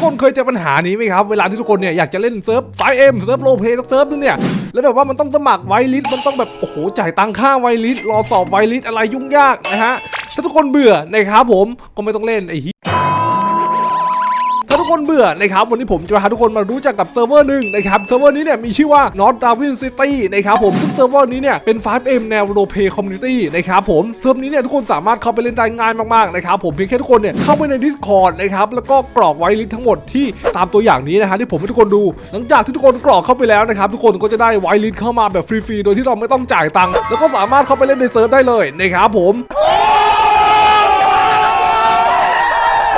กคนเคยเจอปัญหานี้ไหมครับ เวลาที่ทุกคนเนี่ยอยากจะเล่นเซิร์ฟไฟเอ็มเซิร์ฟโลเพสักเซิร์ฟนึงเนี่ย แล้วแบบว่ามันต้องสมัครไวลิสมันต้องแบบ โอ้โห จ่ายตังค่าไวลิสรอสอบไวลิสอะไรยุ่งยากนะฮะ ถ้าทุกคนเบื่อนะครับผม ก็ไม่ต้องเล่นไอ้ ถ้าทุกคนเบื่อนะครับวันนี้ผมจะพาทุกคนมารู้จักกับเซิร์ฟเวอร์หนึ่งนะครับเซิร์ฟเวอร์นี้เนี่ยมีชื่อว่า North Darwin City นะครับผมซึ่งเซิร์ฟเวอร์นี้เนี่ยเป็น 5M แนว Role Play Community นะครับผมเซิร์ฟนี้เนี่ยทุกคนสามารถเข้าไปเล่นได้ง่ายมากๆนะครับผมเพียงแค่ทุกคนเนี่ยเข้าไปใน Discord นะครับแล้วก็กรอกไวลิสทั้งหมดที่ตามตัวอย่างนี้นะฮะที่ผมให้ทุกคนดู หลังจากที่ทุกคนกรอกเข้าไปแล้วนะครับทุกคนก็จะได้ไวลิสเข้ามาแบบฟรีๆโดยที่เราไม่ต้องจ่ายตังค์แล้วก็สามารถเข้าไปเล่นในเซิร์ฟได้เลยนะครับผม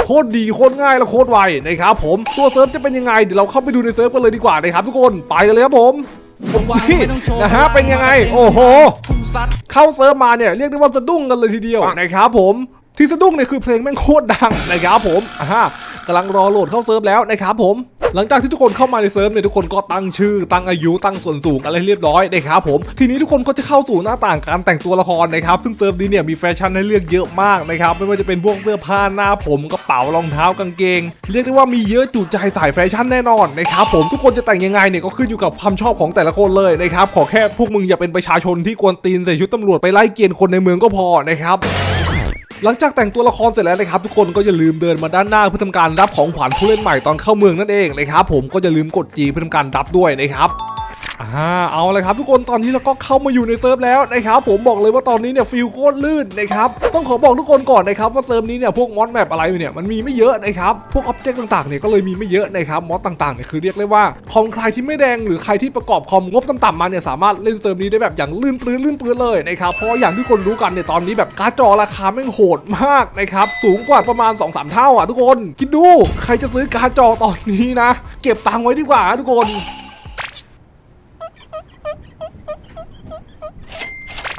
โคตรดีโคตรง่ายและโคตรไวนะครับผมตัวเซิร์ฟจะเป็นยังไงเดี๋ยวเราเข้าไปดูในเซิร์ฟกันเลยดีกว่านะครับทุกคนไปกันเลยครับผมนี่นะฮะเป็นยังไง โอ้โห เข้าเซิร์ฟมาเนี่ยเรียกได้ว่าสะดุ้งกันเลยทีเดียวนะครับผมที่สะดุ้งเนี่ยคือเพลงแม่งโคตรดังนะครับผมอ่ากำลังรอโหลดเข้าเซิร์ฟแล้วนะครับผม หลังจากที่ทุกคนเข้ามาในเซิร์ฟเนี่ยทุกคนก็ตั้งชื่อ ตั้งอายุตั้งส่วนสูงอะไรเรียบร้อยนะครับผมทีนี้ทุกคนก็จะเข้าสู่หน้าต่างการแต่งตัวละครนะครับซึ่งเซิร์ฟนี้เนี่ยมีแฟชั่นให้เลือกเยอะมากนะครับไม่ว่าจะเป็นพวกเสื้อผ้าหน้าผมกระเป๋ารองเท้ากางเกง เรียกได้ว่ามีเยอะจุใจสายแฟชั่นแน่นอนนะครับผมทุกคนจะแต่งยังไงเนี่ยก็ขึ้นอยู่กับความชอบของแต่ละคนเลยนะครับขอแค่พวกมึงอย่าเป็นประชาชนที่กวนตีนใส่ชุดตำรวจไปไล่เกณฑ์คนในเมืองก็พอนะครับ หลังจากแต่งตัวละครเสร็จแล้วนะครับทุกคนก็อย่าลืมเดินมาด้านหน้าเพื่อทำการรับของขวัญผู้เล่นใหม่ตอนเข้าเมืองนั่นเองนะครับผมก็อย่าลืมกดจีเพื่อทำการรับด้วยนะครับ อ่าเอาเลยครับทุกคนตอนนี้เราก็เข้ามาอยู่ในเซิร์ฟแล้วนะครับผมบอกเลยว่าตอนนี้เนี่ยฟิลโคตรลื่นนะครับต้องขอบอกทุกคนก่อนนะครับว่าเซิร์ฟนี้เนี่ยพวกมอดแมปอะไรเนี่ยมันมีไม่เยอะนะครับพวกอ็อบเจกต์ต่างๆเนี่ยก็เลยมีไม่เยอะนะครับมอดต่างๆเนี่ยคือเรียกเลยว่าคอมใครที่ไม่แดงหรือใครที่ประกอบคอมงบต่ำๆมาเนี่ยสามารถเล่นเซิร์ฟนี้ได้แบบอย่างลื่นปลื้นลื่นปลื้นเลยนะครับเพราะอย่างที่คนรู้กันเนี่ยตอนนี้แบบการ์ดจอราคาแม่งโหดมากนะครับสูงกว่าประมาณ 2-3 เท่าอะทุกคน คิดดูใครจะซื้อการ์ดจอตอนนี้นะ เก็บตังค์ไว้ดีกว่าทุกคน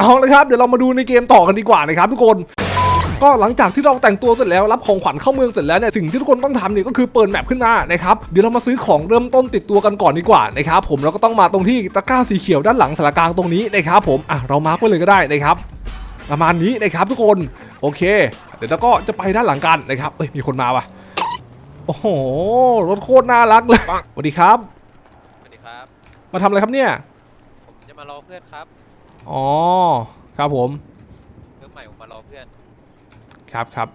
เอาเลยครับ เดี๋ยวเรามาดูในเกมต่อกันดีกว่านะครับทุกคนก็หลังจากที่เราแต่งตัวเสร็จแล้วรับของขวัญเข้าเมืองเสร็จแล้วเนี่ยสิ่งที่ทุกคนต้องทำเนี่ยก็คือเปิดแมปขึ้นมานะครับเดี๋ยวเรามาซื้อของเริ่มต้นติดตัวกันก่อนดีกว่านะครับผมเราก็ต้องมาตรงที่ตะกร้าสีเขียวด้านหลังสารกลางตรงนี้นะครับผมอะเรามาร์กไว้เลยก็ได้นะครับประมาณนี้นะครับทุกคนโอเค เดี๋ยวเราก็จะไปด้านหลังกันนะครับเอ้ยมีคนมาว่ะโอ้โหรถโคตรน่ารักเลยสวัสดีครับสวัสดีครับ มาทำอะไรครับเนี่ยผมจะมารอเพื่อนครับ อ๋อ ครับผม เพื่อนใหม่ผมมารอเพื่อนครับครับ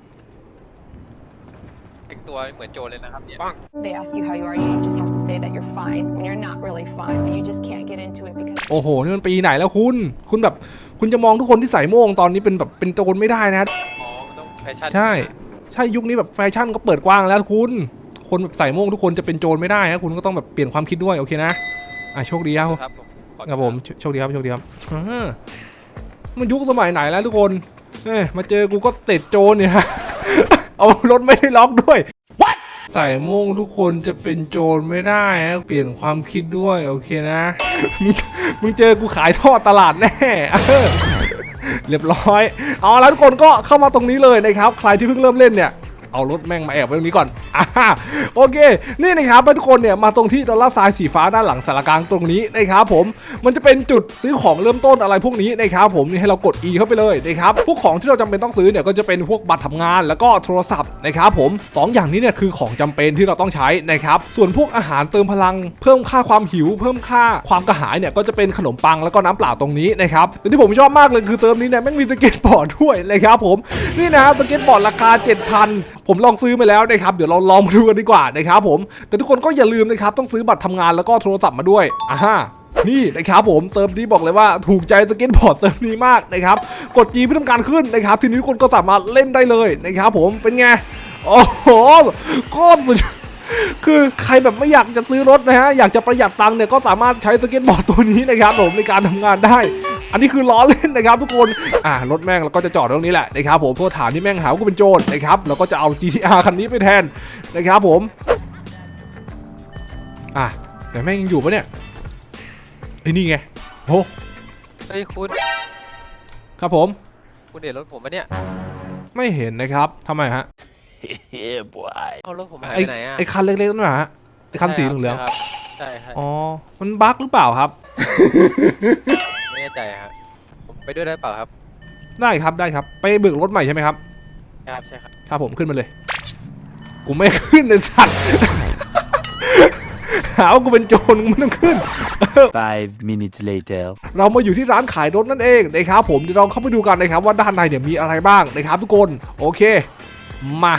แต่งตัวเหมือนโจรเลยนะครับเนี่ย They ask you how you are, you just have to say that you're fine when you're not really fine, but you just can't get into it because โอ้โห นี่มันปีไหนแล้วคุณ คุณแบบ คุณจะมองทุกคนที่ใส่โม่งตอนนี้เป็นแบบเป็นโจรไม่ได้นะ อ๋อมันต้องแฟชั่นใช่ ใช่ยุคนี้แบบแฟชั่นก็เปิดกว้างแล้วคุณ คนแบบใส่โม่งทุกคนจะเป็นโจรไม่ได้นะคุณก็ต้องแบบเปลี่ยนความคิดด้วยโอเคนะ อะโชคดีครับ ครับผมขอ ครับผมโชโชคดีครับโชคดีครับอ่ามันยุคสมัยไหนแล้วทุกคนเอ้ยมาเจอกูก็ติดโจรเนี่ยเอารถไม่ได้ล็อกด้วยใส่โม่งทุกคนจะเป็นโจรไม่ได้นะเปลี่ยนความคิดด้วยโอเคนะ มึงมึงเจอกูขายทอดตลาดแน่เออเรียบร้อยเอาแล้วทุกคนก็เข้ามาตรงนี้เลยนะครับ ใครที่เพิ่งเริ่มเล่นเนี่ย เอารถแม่งมาแอบไว้ตรงนี้ก่อนอ่า โอเค นี่นะครับทุกคนเนี่ยมาตรงที่ดอลลาร์ทรายสีฟ้าด้านหลังสารกลางตรงนี้นะครับผมมันจะเป็นจุดซื้อของเริ่มต้นอะไรพวกนี้นะครับผมนี่ให้เรากด E เข้าไปเลยนะครับพวกของที่เราจำเป็นต้องซื้อเนี่ยก็จะเป็นพวกบัตรทำงานแล้วก็โทรศัพท์นะครับผมสองอย่างนี้เนี่ยคือของจำเป็นที่เราต้องใช้นะครับส่วนพวกอาหารเติมพลัง เพิ่มค่าความหิว เพิ่มค่าความกระหายเนี่ยก็จะเป็นขนมปังแล้วก็น้ำเปล่าตรงนี้นะครับแต่ที่ผมชอบมากเลยคือเติมนี้เนี่ยแม่งมีสเก็ตบอร์ดด้วยนะครับผมนี่นะครับสเก็ตบอร์ดราคา 7,000 ผมลองซื้อมาแล้วนะครับเดี๋ยวเราลองมาดูกันดีกว่านะครับผม แต่ทุกคนก็อย่าลืมนะครับต้องซื้อบัตรทำงานแล้วก็โทรศัพท์มาด้วยอ่าฮะนี่นะครับผมเซิร์ฟนี้บอกเลยว่าถูกใจสเก็ตบอร์ดเซิร์ฟนี้มากนะครับกดจีเพื่อทำการขึ้นนะครับทีนี้ทุกคนก็สามารถเล่นได้เลยนะครับผมเป็นไงโอ้โหโคตรสุดคือใครแบบไม่อยากจะซื้อรถนะฮะอยากจะประหยัดตังค์เนี่ยก็สามารถใช้สเก็ตบอร์ดตัวนี้นะครับผมในการทำงานได้ อันนี้คือล้อเล่นนะครับทุกคนอ่ารถแม่งเราก็จะจอดตรงนี้แหละนะครับผมโทษฐานที่แม่งหาว่ากูเป็นโจรนะครับเราก็จะเอา GTR คันนี้ไปแทนนะครับผมอะแต่แม่งยังอยู่ปะเนี่ยไอ้นี่ไงโอ้เฮ้ยคุณครับผม คุณเห็นรถผมปะเนี่ยไม่เห็นนะครับทำไมฮะ yeah, boy. เอารถผมหายไอ้ไปไหนอะไอ้คันเล็กๆนั่นนะฮะไอ้คันสีเหลืองใช่ครับใช่ครับๆอ๋อมันบั๊กหรือเปล่าครับ ไม่แน่ใจครับผมไปด้วยได้เปล่าครับได้ครับได้ครับ ไปเบิกรถใหม่ใช่ไหมครับ ครับใช่ครับครับผมขึ้นมาเลย กูไม่ขึ้นในสัตว์ หาว่ากูเป็นโจรกูไม่ต้องขึ้น Five minutes later. เรามาอยู่ที่ร้านขายรถนั่นเองนะครับผมเดี๋ยวเราเข้าไปดูกันนะครับว่าด้านในเนี่ยมีอะไรบ้างนะครับทุกคน โอเค มา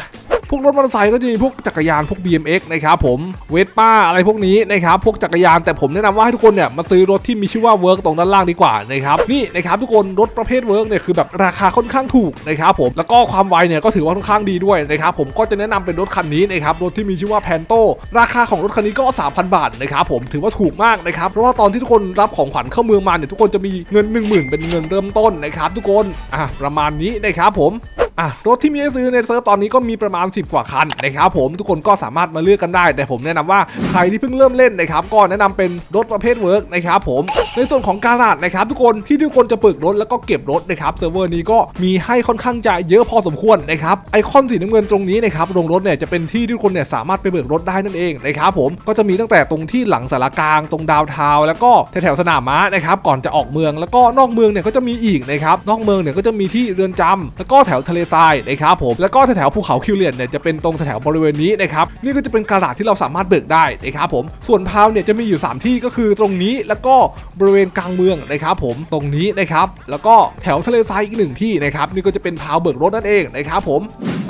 พวกรถมอเตอร์ไซค์ก็จะมีพวกจักรยานพวก BMX นะครับผมเวสป้าอะไรพวกนี้นะครับพวกจักรยานแต่ผมแนะนำว่าให้ทุกคนเนี่ยมาซื้อรถที่มีชื่อว่าเวิร์กตรงด้านล่างดีกว่านะครับนี่นะครับทุกคนรถประเภทเวิร์กเนี่ยคือแบบราคาค่อนข้างถูกนะครับผมแล้วก็ความไวเนี่ยก็ถือว่าค่อนข้างดีด้วยนะครับผมก็จะแนะนำเป็นรถคันนี้นะครับรถที่มีชื่อว่าแพนโตราคาของรถคันนี้ก็ 3,000 บาทนะครับผมถือว่าถูกมากนะครับเพราะว่าตอนที่ทุกคนรับของขวัญเข้าเมืองมาเนี่ยทุกคนจะมีเงิน 1 0,000 เป็นเงินเริ่มต้นนะครับทุกคนอะประมาณนี้นะครับผม อะรถที่มีให้ซื้อในเซิร์ฟตอนนี้ก็มีประมาณ 10 กว่าคันนะครับผมทุกคนก็สามารถมาเลือกกันได้ แต่ผมแนะนำว่าใครที่เพิ่งเริ่มเล่นนะครับก็แนะนำเป็นรถประเภทเวิร์กนะครับผมในส่วนของการาดนะครับทุกคนที่ทุกคนจะเปึกรถแล้วก็เก็บรถนะครับเซิร์ฟเวอร์นี้ก็มีให้ค่อนข้างจะเยอะพอสมควรนะครับไอคอนสีน้ำเงินตรงนี้นะครับโรงรถเนี่ยจะเป็นที่ที่ทุกคนเนี่ยสามารถไปเบิกรถได้นั่นเองนะครับผมก็จะมีตั้งแต่ตรงที่หลังสารกลางตรงดาวเทาแล้วก็แถวๆสนามม้านะครับก่อนจะออกเมืองแล้วก็นอกเมืองเนี่ยก็จะมีอีกนะครับนอกเมืองเนี่ยก็จะมีที่เรือนจำแล้วก็แถวทะเลทรายนะครับผมแล้วก็แถวภูเขาคิวเลียนเนี่ยจะเป็นตรงแถวบริเวณนี้นะครับนี่ก็จะเป็นกระดาษที่เราสามารถเบิกได้นะครับผมส่วนพาวเนี่ยจะมีอยู่ 3 ที่ก็คือตรงนี้แล้วก็บริเวณกลางเมืองนะครับผมตรงนี้นะครับแล้วก็แถวทะเลทรายอีกหนึ่งที่นะครับนี่ก็จะเป็นพาวเบิกรถนั่นเองนะครับผม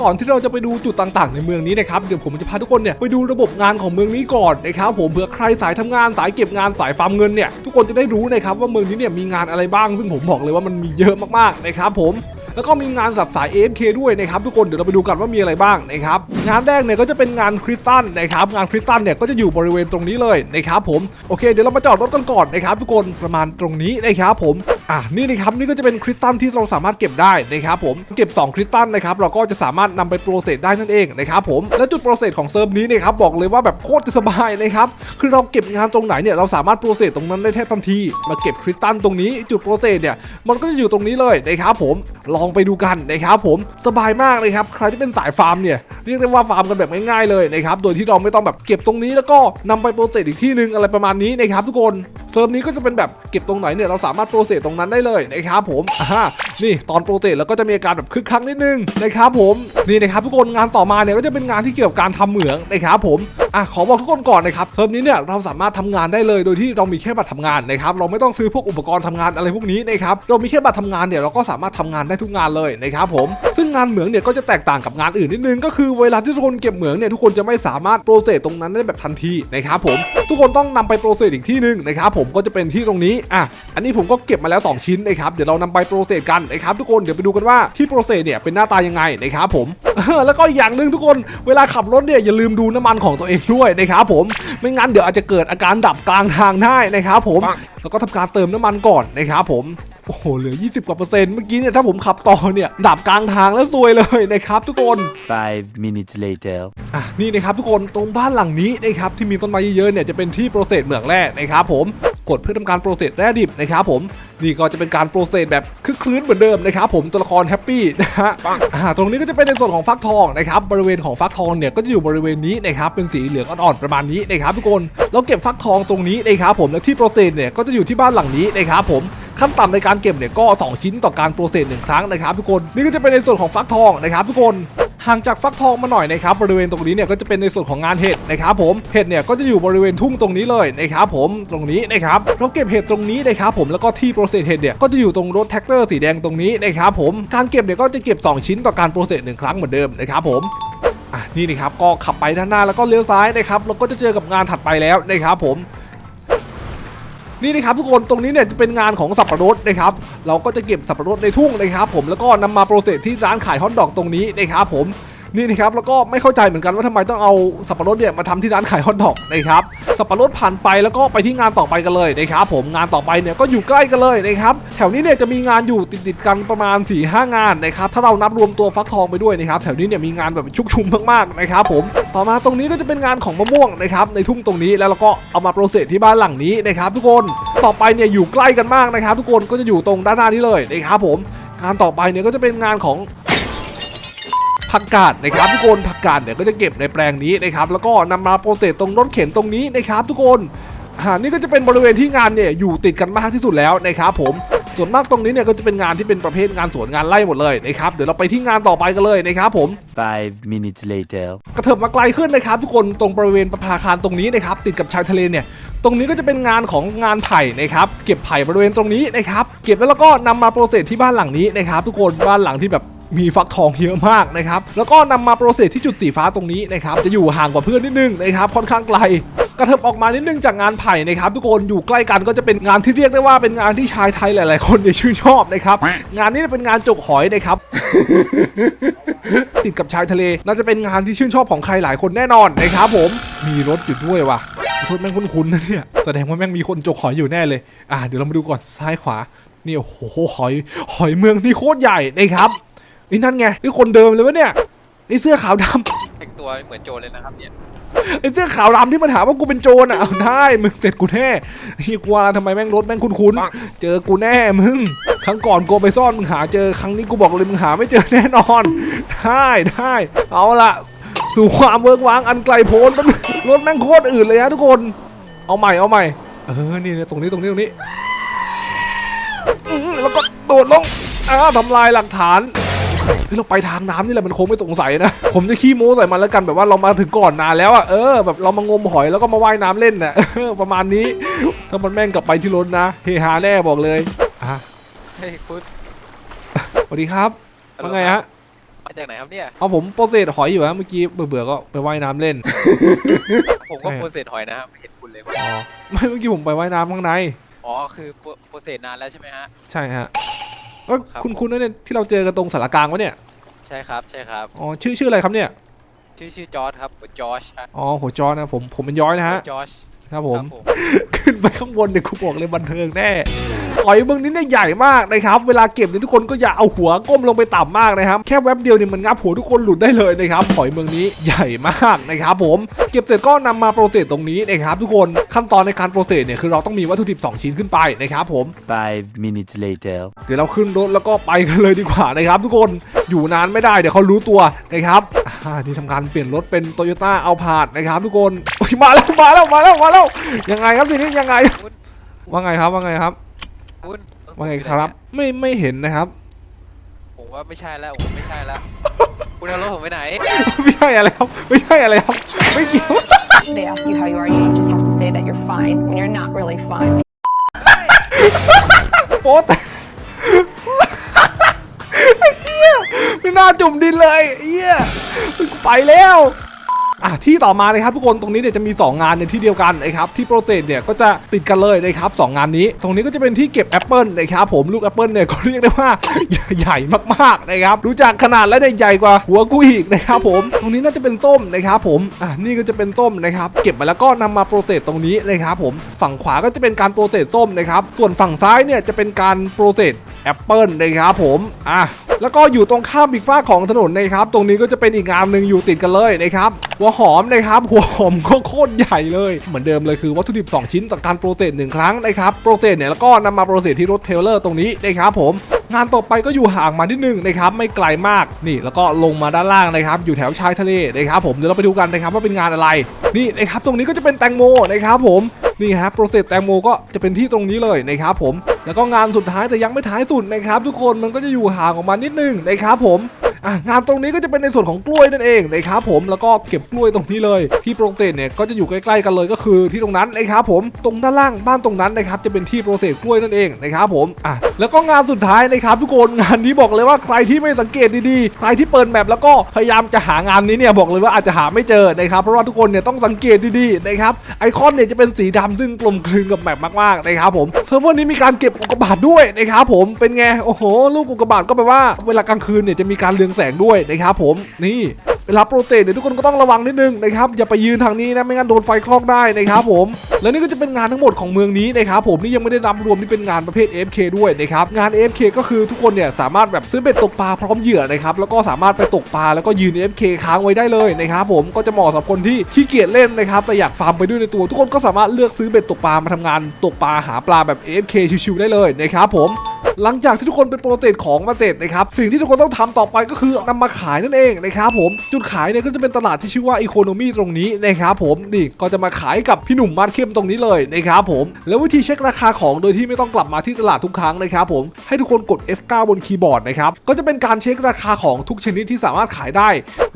ก่อนที่เราจะไปดูจุดต่างๆ ในเมืองนี้นะครับเดี๋ยวผมจะพาทุกคนเนี่ยไปดูระบบงานของเมืองนี้ก่อนนะครับผมเผื่อใครสายทำงานสายเก็บงานสายฟาร์มเงินเนี่ยทุกคนจะได้รู้นะครับว่าเมืองนี้เนี่ยมีงานอะไรบ้าง ซึ่งผมบอกเลยว่ามันมีเยอะมากๆนะครับผม แล้วก็มีงานสับสาย AFK ด้วยนะครับทุกคนเดี๋ยวเราไปดูกันว่ามีอะไรบ้างนะครับงานแรกเนี่ยก็จะเป็นงานคริสตัลนะครับงานคริสตัลเนี่ยก็จะอยู่บริเวณตรงนี้เลยนะครับผมโอเคเดี๋ยวเรามาจอดรถกันก่อนนะครับทุกคนประมาณตรงนี้นะครับผม อะนี่นะครับนี่ก็จะเป็นคริสตัลที่เราสามารถเก็บได้นะครับผมเก็บ 2 คริสตัลนะครับเราก็จะสามารถนำไปโปรเซสได้นั่นเองนะครับผมและจุดโปรเซสของเซิร์ฟนี้เนะครับบอกเลยว่าแบบโคตรจะสบายนะครับคือเราเก็บงานตรงไหนเนี่ยเราสามารถโปรเซสตรงนั้นได้แทบทันทีมาเก็บคริสตัลตรงนี้จุดโปรเซสเนี่ยมันก็จะอยู่ตรงนี้เลยนะครับผมลองไปดูกันนะครับผมสบายมากเลยครับใครที่เป็นสายฟาร์มเนี่ยเรียกได้ว่าฟาร์มกันแบบง่ายๆเลยนะครับโดยที่เราไม่ต้องแบบเก็บตรงนี้แล้วก็นำไปโปรเซสอีกที่หนึงอะไรประมาณนี้นะครับทุกคนเซิร์ฟนี้ก็จะเป็นแบบเก็บตรงไหนเนี่ยเราสามารถโปรเซสตรงนั้นได้เลยนะครับผมอ่านี่ตอนโปรเซสแล้วก็จะมีอาการแบบคึกคักนิดนึงนะครับผมนี่นะครับทุกคนงานต่อมาเนี่ยก็จะเป็นงานที่เกี่ยวกับการทำเหมืองนะครับผม อะขอบอกทุกคนก่อนนะครับเซิร์ฟนี้เนี่ยเราสามารถทำงานได้เลยโดยที่เรามีแค่บัตรทำงานนะครับเราไม่ต้องซื้อพวกอุปกรณ์ทำงานอะไรพวกนี้นะครับเรามีแค่บัตรทำงานเนี่ยเราก็สามารถทำงานได้ทุกงานเลยนะครับผมซึ่งงานเหมืองเนี่ยก็จะแตกต่างกับงานอื่นนิดนึงก็คือเวลาที่ทุกคนเก็บเหมืองเนี่ยทุกคนจะไม่สามารถโปรเซสตรงนั้นได้แบบทันทีนะครับผมทุกคนต้องนำไปโปรเซสอีกที่หนึ่งนะครับผมก็จะเป็นที่ตรงนี้อะอันนี้ผมก็เก็บมาแล้ว 2 ชิ้นนะครับเดี๋ยวเรานำไปโปรเซสกันนะครับทุกคนเดี๋ยวไปดูกันว่าที่โปรเซสเนี่ยเป็นหน้าตายังไงนะครับผมแล้วก็อีกอย่างหนึ่งทุกคนเวลาขับรถเนี่ยอย่าลืมดูน้ำมันของตัวเองด้วยนะครับผมไม่งั้นเดี๋ยวอาจจะเกิดอาการดับกลางทางได้นะครับผมแล้วก็ทำการเติมน้ำมันก่อนนะครับผมโอ้โหเหลือ 20 กว่าเปอร์เซ็นต์เมื่อกี้เนี่ยถ้าผมขับต่อเนี่ยดับกลางทางแล้วซวยเลยนะครับทุกคน Five minutes later. อะนี่นะครับทุกคนตรงบ้านหลังนี้นะครับที่มีต้นไม้เยอะๆเนี่ยจะเป็นที่โปรเซสเหมืองแร่นะครับผม กดเพื่อทำการโปรเซสแร่ดิบนะครับผมนี่ก็จะเป็นการโปรเซสแบบคึกคลื้นเหมือนเดิมนะครับผมตัวละครแฮปปี้นะฮะอ่าตรงนี้ก็จะเป็นในส่วนของฟักทองนะครับบริเวณของฟักทองเนี่ยก็จะอยู่บริเวณนี้นะครับเป็นสีเหลืองอ่อนๆประมาณนี้นะครับทุกคนเราเก็บฟักทองตรงนี้นะครับผมและที่โปรเซสเนี่ยก็จะอยู่ที่บ้านหลังนี้นะครับผมขั้นต่ำในการเก็บเนี่ยก็ 2 ชิ้นต่อการโปรเซสหนึ่งครั้งนะครับทุกคนนี่ก็จะเป็นในส่วนของฟักทองนะครับทุกคน ห่างจากฟักทองมาหน่อยนะครับบริเวณตรงนี้เนี่ยก็จะเป็นในส่วนของงานเห็ดนะครับผมเห็ดเนี่ยก็จะอยู่บริเวณทุ่งตรงนี้เลยนะครับผมตรงนี้นะครับเราเก็บเห็ดตรงนี้นะครับผมแล้วก็ที่โปรเซสเห็ดเนี่ยก็จะอยู่ตรงรถแท็กเตอร์สีแดงตรงนี้นะครับผมการเก็บเนี่ยก็จะเก็บ 2 ชิ้นต่อการโปรเซสหนึ่งครั้งเหมือนเดิมนะครับผมอะนี่นะครับก็ขับไปด้านหน้าแล้วก็เลี้ยวซ้ายนะครับแล้วก็จะเจอกับงานถัดไปแล้วนะครับผม นี่นะครับทุกคนตรงนี้เนี่ยจะเป็นงานของสับปะรดนะครับเราก็จะเก็บสับปะรดในทุ่งนะครับผมแล้วก็นำมาโปรเซสที่ร้านขายฮอทดอกตรงนี้นะครับผม นี่นะครับแล้วก็ไม่เข้าใจเหมือนกันว่าทำไมต้องเอาสับปะรดเนี่ยมาทำที่ร้านขายฮอทดอกนะครับสับปะรดผ่านไปแล้วก็ไปที่งานต่อไปกันเลยนะครับผมงานต่อไปเนี่ยก็อยู่ใกล้กันเลยนะครับแถวนี้เนี่ยจะมีงานอยู่ติดๆกันประมาณ4ี่ห้างานนะครับถ้าเรานับรวมตัวฟักทองไปด้วยนะครับแถวนี้เนี่ยมีงานแบบชุกชุมมากๆนะครับผมต่อมาตรงนี้ก็จะเป็นงานของมะม่วงนะครับในทุ่งตรงนี้แล้วเราก็เอามาโปรเซสที่บ้านหลังนี้นะครับทุกคนต่อไปเนี่ยอยู่ใกล้กันมากนะครับ ทุกคนก็จะอยู่ตรงด้านหน้านี้เลยนะครับผมงานต่อไปเนี่ยก็จะเป็นงานของ ผักกาดนะครับทุกคนผักกาดเนี่ยก็จะเก็บในแปลงนี้นะครับแล้วก็นำมาโปรเซสตรงรถเข็นตรงนี้นะครับทุกคนอ่านี่ก็จะเป็นบริเวณที่งานเนี่ยอยู่ติดกันมากที่สุดแล้วนะครับผมส่วนมากตรงนี้เนี่ยก็จะเป็นงานที่เป็นประเภทงานสวนงานไร่หมดเลยนะครับเดี๋ยวเราไปที่งานต่อไปกันเลยนะครับผม Five minutes later. กระเถิบมาไกลขึ้นนะครับทุกคนตรงบริเวณประภาคารตรงนี้นะครับติดกับชายทะเลเนี่ยตรงนี้ก็จะเป็นงานของงานไผ่นะครับเก็บไผ่บริเวณตรงนี้นะครับเก็บแล้วก็นำมาโปรเซสที่บ้านหลังนี้นะครับทุกคนบ้านหลังที่แบบ มีฟักทองเยอะมากนะครับแล้วก็นำมาโปรเซสที่จุดสีฟ้าตรงนี้นะครับจะอยู่ห่างกว่าเพื่อนนิดนึงนะครับค่อนข้างไกลกระเถิบออกมานิดนึงจากงานไผ่นะครับทุกคนอยู่ใกล้กันก็จะเป็นงานที่เรียกได้ว่าเป็นงานที่ชายไทยหลาย ๆ คนเนี่ยชื่นชอบนะครับงานนี้เป็นงานจกหอยนะครับ ติดกับชายทะเลน่าจะเป็นงานที่ชื่นชอบของใครหลายคนแน่นอนนะครับผมมีรถอยู่ด้วยว่ะรถแม่งคุ้นๆนะเนี่ยแสดงว่าแม่งมีคนจกหอยอยู่แน่เลย อะเดี๋ยวเรามาดูก่อนซ้ายขวานี่โอ้โหหอย หอยเมืองนี่โคตรใหญ่นะครับ นี่นั่นไงนี่คนเดิมเลยวะเนี่ยไอเสื้อขาวดำแต่งตัวเหมือนโจรเลยนะครับเนี่ยไอ้เสื้อขาวดำที่มันถามว่ากูเป็นโจรอะเอาได้มึงเสร็จกูแน่นี่กลัวทำไมแม่งรถแม่งคุ้นๆเจอกูแน่มึงครั้งก่อนกูไปซ่อนมึงหาเจอครั้งนี้กูบอกเลยมึงหาไม่เจอแน่นอนได้ได้เอาละสู่ความเวิร์กว้างอันไกลโพ้นมันรถแม่งโคตรอื่นเลยฮะทุกคน เอาใหม่เอาใหม่เออนี่ตรงนี้ตรงนี้ตรงนี้อื้อแล้วก็โดดลงอ่าทำลายหลักฐาน เฮ้ยเราไปทางน้ำนี่แหละมันคงไม่สงสัยนะ ผมจะขี้โม้ใส่มันแล้วกันแบบว่าเรามาถึงก่อนนานแล้วอะเออแบบเรามางมหอยแล้วก็มาว่ายน้ำเล่นน่ะเออประมาณนี้ ถ้ามันแม่งกลับไปที่รถนะเฮฮาแน่บอกเลยอะเฮ้ยคุณสวัสดีครับว่าไงฮะมาจากไหนครับเนี่ยเอาผมโปรเซสหอยอยู่ฮะเมื่อกี้เบื่อๆก็ไปว่ายน้ำเล่น ผมก็ใช่โปรเซสหอยนะครับไม่เห็นคุณเลยอ๋อไม่เมื่อกี้ผมไปว่ายน้ำข้างในอ๋อคือโปรโปรเซสนานแล้วใช่ไหมฮะใช่ฮะ ก็ครับคุณคุณนั่นเนี่ยที่เราเจอกันตรงสารกลางวะเนี่ย ใช่ครับใช่ครับ อ๋อ ชื่อชื่ออะไรครับเนี่ย ชื่อชื่อจอร์ดครับหรือจอร์จฮะอ๋อหัวจอนะผมผมเป็นย้อยนะฮะ จอร์จ ครับผมครับผม ขึ้นไปข้างบนเนี่ยคุณบอกเลยบันเทิงแน่หอยเมืองนี้เนี่ยใหญ่มากนะครับ เวลาเก็บเนี่ยทุกคนก็อย่าเอาหัวก้มลงไปต่ำมากนะครับ แค่แวบเดียวเนี่ยมันงับหัวทุกคนหลุดได้เลยนะครับหอยเมืองนี้ใหญ่มากนะครับผม เก็บเสร็จก็นำมาโปรเซสตรงนี้นะครับทุกคน ขั้นตอนในการโปรเซสเนี่ยคือเราต้องมีวัตถุดิบ 2 ชิ้นขึ้นไปนะครับผม Five minutes later. เดี๋ยวเราขึ้นรถแล้วก็ไปกันเลยดีกว่านะครับทุกคน อยู่นานไม่ได้เดี๋ยวเขารู้ตัวนะครับอ่า ที่ทำการเปลี่ยนรถเป็นโตโยต้าเอาผาดนะครับทุกคนโอ้ยมาแล้วมาแล้วมาแล้วมาแล้วยังไงครับทีนี้ยังไง ว่าไงครับว่าไงครับคุณว่าไงครับไม่ไม่เห็นนะครับผมว่าไม่ใช่แล้วผมไม่ใช่แล้วคุณเอารถผมไปไหนไม่ใช่อะไรครับไม่ใช่อะไรครับไม่เกี่ยว They ask you how you are, you just have to say that you're fine when you're not really fine. โป๊ะ ไม่น่าจุ่มดินเลยไอ้เหี้ยไปแล้วอะที่ต่อมานะครับทุกคนตรงนี้เนี่ยจะมี 2 งานในที่เดียวกันนะครับที่โปรเซสเนี่ยก็จะติดกันเลยนะครับสองงานนี้ ตรงนี้ก็จะเป็นที่เก็บแอปเปิลนะครับผมลูกแอปเปิลเนี่ยก็เรียกได้ว่าใหญ่มากๆนะครับรู้จักขนาดแล้วเนี่ยใหญ่กว่าหัวกูอีกนะครับผมตรงนี้น่าจะเป็นส้มนะครับผมอะนี่ก็จะเป็นส้มนะครับเก็บมาแล้วก็นำมาโปรเซสตรงนี้นะครับผมฝั่งขวาก็จะเป็นการโปรเซสส้มนะครับส่วนฝั่งซ้ายเนี่ยจะเป็นการโปรเซสแอปเปิลนะครับผมอะ แล้วก็อยู่ตรงข้ามอีกฝ้าของถนนนะครับ ตรงนี้ก็จะเป็นอีกงานหนึ่งอยู่ติดกันเลยนะครับหัวหอมนะครับหัวหอมก็โคตรใหญ่เลย เหมือนเดิมเลยคือวัตถุดิบ 2 ชิ้นต่อการโปรเซสหนึ่งครั้งนะครับโปรเซสเนี่ยแล้วก็นำมาโปรเซสที่รถเทลเลอร์ตรงนี้นะครับผมงานต่อไปก็อยู่ห่างมานิดนึงนะครับไม่ไกลมากนี่ แล้วก็ลงมาด้านล่างนะครับ อยู่แถวชายทะเลนะครับผมเดี๋ยวเราไปดูกันนะครับว่าเป็นงานอะไร นี่นะครับตรงนี้ก็จะเป็นแตงโมนะครับผม นี่ฮะโปรเซสแตงโมก็จะเป็นที่ตรงนี้เลยนะครับผมแล้วก็งานสุดท้ายแต่ยังไม่ท้ายสุดนะครับทุกคนมันก็จะอยู่ห่างออกมานิดนึงนะครับผม อะงานตรงนี้ก็จะเป็นในส่วนของกล้วยนั่นเองนะครับผมแล้วก็เก็บกล้วยตรงนี้เลย ที่โปรเซสเนี่ยก็จะอยู่ใกล้ๆกันเลยก็คือที่ตรงนั้นนะครับผมตรงด้านล่างบ้านตรงนั้นนะครับจะเป็นที่โปรเซสกล้วยนั่นเองนะครับผมอะแล้วก็งานสุดท้ายนะครับทุกคนงานนี้บอกเลยว่าใครที่ไม่สังเกตดีๆ ใครที่เปิดแมปแล้วก็พยายามจะหางานนี้เนี่ยบอกเลยว่าอาจจะหาไม่เจอนะครับเพราะว่าทุกคนเนี่ยต้องสังเกตดีๆนะครับไอคอนเนี่ยจะเป็นสีดำซึ่งกลมกลืนกับแมปมากๆนะครับผมเซิร์ฟเวอร์นี้มีการเก็บอุกกาบาตด้วยนะครับผมเป็นไงโอ้โหลูกอุกกาบาตก็แปลว่าเวลากลางคืนเนี่ยจะมีการเรืองแสงด้วยนะครับผมนี่เวลาโปรเตสเนี่ยทุกคนก็ต้องระวังนิดนึงนะครับอย่าไปยืนทางนี้นะไม่งั้นโดนไฟคลอกได้นะครับผม และนี่ก็จะเป็นงานทั้งหมดของเมืองนี้นะครับผมนี่ยังไม่ได้นับรวมที่เป็นงานประเภท AFK ด้วยนะครับงาน AFK ก็คือทุกคนเนี่ยสามารถแบบซื้อเบ็ดตกปลาพร้อมเหยื่อนะครับแล้วก็สามารถไปตกปลาแล้วก็ยืน AFK ค้างไว้ได้เลยนะครับผมก็จะเหมาะสำหรับคนที่ขี้เกียจเล่นนะครับแต่อยากฟาร์มไปด้วยในตัว ทุกคนก็สามารถเลือกซื้อเบ็ดตกปลามาทำงานตกปลาหาปลาแบบ AFK ชิวๆได้เลยนะครับผม หลังจากที่ทุกคนเป็นโปรเซสของมาเสร็จนะครับสิ่งที่ทุกคนต้องทำต่อไปก็คือนำมาขายนั่นเองนะครับผมจุดขายเนี่ยก็จะเป็นตลาดที่ชื่อว่าอีโคโนมีตรงนี้นะครับผมนี่ก็จะมาขายกับพี่หนุ่มมาดเข้มตรงนี้เลยนะครับผมแล้ววิธีเช็คราคาของโดยที่ไม่ต้องกลับมาที่ตลาดทุกครั้งนะครับผมให้ทุกคนกด F9 บนคีย์บอร์ดนะครับก็จะเป็นการเช็คราคาของทุกชนิดที่สามารถขายได้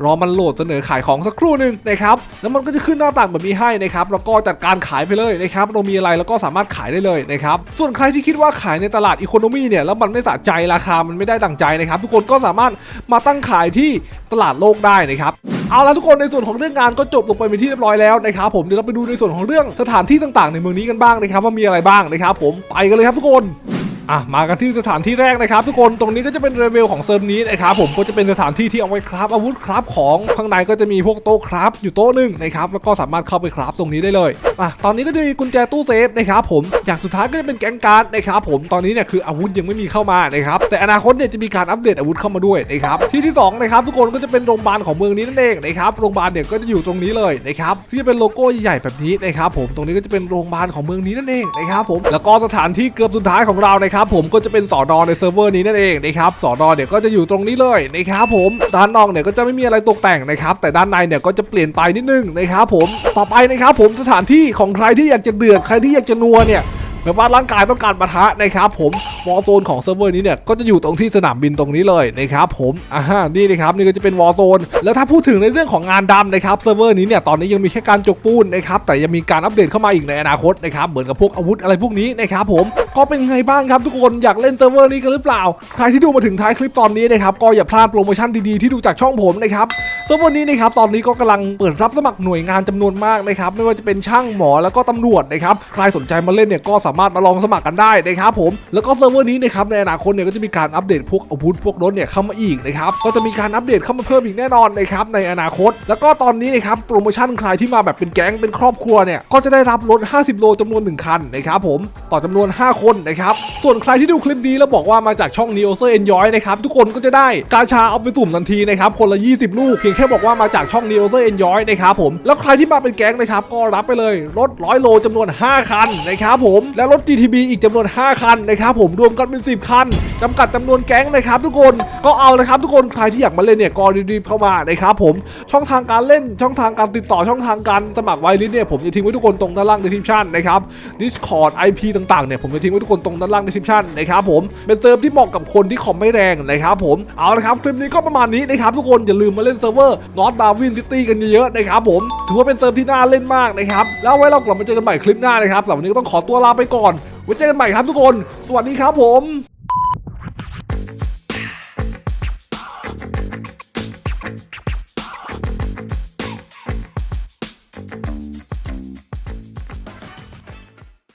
รอมันโหลดเสนอขายของสักครู่หนึ่งนะครับแล้วมันก็จะขึ้นหน้าต่างแบบนี้ให้นะครับแล้วก็จัดการขายไปเลยนะครับเรามีอะไรแล้วก็สามารถขายได้เลยนะครับส่วนใครที่คิดว่าขายในตลาดอีโคโนมีเนี่ยแล้วมันไม่สะใจราคามันไม่ได้ดังใจนะครับ ทุกคนก็สามารถมาตั้งขายที่ตลาดโลกได้นะครับเอาละทุกคนในส่วนของเรื่องงานก็จบลงไปเป็นที่เรียบร้อยแล้วนะครับผมเดี๋ยวเราไปดูในส่วนของเรื่องสถานที่ต่างๆ ในเมืองนี้กันบ้างนะครับว่ามีอะไรบ้างนะครับผมไปกันเลยครับทุกคน อะมากันที่สถานที่แรกนะครับ ทุกคนตรงนี้ก็จะเป็นเรเวลของเซิร์ฟนี้นะครับผมก็จะเป็นสถานที่ที่เอาไว้คราฟอาวุธคราฟของข้างในก็จะมีพวกโต๊ะคราฟอยู่โต๊ะหนึ่งนะครับแล้วก็สามารถเข้าไปคราฟตรงนี้ได้เลยอะตอนนี้ก็จะมีกุญแจตู้เซฟนะครับผมอย่างสุดท้ายก็จะเป็นแกงการ์ดนะครับผมตอนนี้เนี่ยคืออาวุธยังไม่มีเข้ามานะครับแต่อนาคตเนี่ยจะมีการอัปเดตอาวุธเข้ามาด้วยนะครับที่ที่สองนะครับทุกคนก็จะเป็นโรงพยาบาลของเมืองนี้นั่นเองนะครับโรงพยาบาลเนี่ยก็จะอยู่ตรงนี้เลยนะครับที่จะเป็นโลโก้ใหญ่ๆแบบนี้นะครับผมตรงนี้ก็จะเป็นโรงพยาบาลของเมืองนี้นั่นเองนะครับผมแล้วก็สถานที่เกือบสุดท้ายของเรานะครับผมก็จะเป็นสอนอในเซิร์ฟเวอร์นี้นั่นเองนะครับสอนอเนี่ยก็จะอยู่ตรงนี้เลยนะครับผมด้านนอกเนี่ยก็จะไม่มีอะไรตกแต่งนะครับแต่ด้านในเนี่ยก็จะเปลี่ยนไปนิดนึงนะครับผมต่อไปนะครับผมสถานที่ของใครที่อยากจะเดือดใครที่อยากจะนัวเนี่ย แบบว่าร่างกายต้องการปะทะนะครับผมวอลโซนของเซิร์ฟเวอร์นี้เนี่ยก็จะอยู่ตรงที่สนามบินตรงนี้เลยนะครับผมอ่าฮะนี่นะครับนี่ก็จะเป็นวอลโซนแล้วถ้าพูดถึงในเรื่องของงานดำนะครับเซิร์ฟเวอร์นี้เนี่ยตอนนี้ยังมีแค่การจกปูนนะครับแต่ยังมีการอัปเดตเข้ามาอีกในอนาคตนะครับเหมือนกับพวกอาวุธอะไรพวกนี้นะครับผมก็เป็นไงบ้างครับทุกคนอยากเล่นเซิร์ฟเวอร์นี้กันหรือเปล่า ใครที่ดูมาถึงท้ายคลิปตอนนี้นะครับก็อย่าพลาดโปรโมชั่นดีๆที่ดูจากช่องผมนะครับเซิร์ฟเวอร์นี้นะครับตอนนี้ก็กำลังเปิดรับสมัครหน่วยงานจำนวนมากนะครับไม่ว่าจะเป็นช่างหมอแล้วก็ตำรวจนะครับใครสนใจมาเล่นเนี่ยก็สามารถมาลองสมัครกันได้นะครับผมแล้วก็เซิร์ฟเวอร์นี้นะครับในอนาคตเนี่ยก็จะมีการอัปเดตพวกอาวุธพวกรถเนี่ยเข้ามาอีกนะครับก็จะมีการอัปเดตเข้ามาเพิ่มอีกแน่นอนนะครับในอนาคต แล้วก็ตอนนี้นะครับโปรโมชั่นใครที่มาแบบเป็นแก๊งเป็นครอบครัวเนี่ยก็จะได้รับรถ 50 โลจำนวน 1 คันนะครับผมต่อจำนวน 5 คนนะครับส่วนใครที่ดูคลิปนี้แล้วบอกว่ามาจากช่อง Neo s e r Enjoy นะครับทุกคนก็จะได้กาชาเอาไปสุ่มทันทีนะครับคนละ 20 ลูกเพียงแค่บอกว่ามาจากช่อง Neo s e r Enjoy นะครับผมแล้วใครที่มาเป็นแก๊งนะครับก็รับไปเลยรถ 100 โลจำนวน 5 คันนะครับผมและรถ GTB อีกจำนวน 5 คันนะครับผมรวมกันเป็น 10 คันจำกัดจำนวนแก๊งนะครับทุกคนก็เอาเลยครับทุกคนใครที่อยากมาเล่นเนี่ยก็รีบๆเข้ามานะครับผมช่องทางการเล่นช่องทางการติดต่อช่องทางการสมัครไวลิสเนี่ยผมจะทิ้งไว้ทุกคนตรงด้านล่าง description นะครับ Discord IP ต่างๆเนี่ยผมจะทิ้งไว้ทุกคนตรงด้านล่าง description นะครับผมเป็นเซิร์ฟที่เหมาะกับคนที่คอมไม่แรงนะครับผมเอาละครับคลิปนี้ก็ประมาณนี้นะครับทุกคนอย่าลืมมาเล่นเซิร์ฟเวอร์ North Darwin City กันเยอะๆนะครับผมถือว่าเป็นเซิร์ฟที่น่าเล่นมากนะครับแล้วไว้เรากลับมาเจอกันใหม่คลิปหน้านะครับสำหรับวันนี้ก็ต้องขอตัวลาไปก่อน ไว้เจอกันใหม่ครับทุกคน สวัสดีครับผม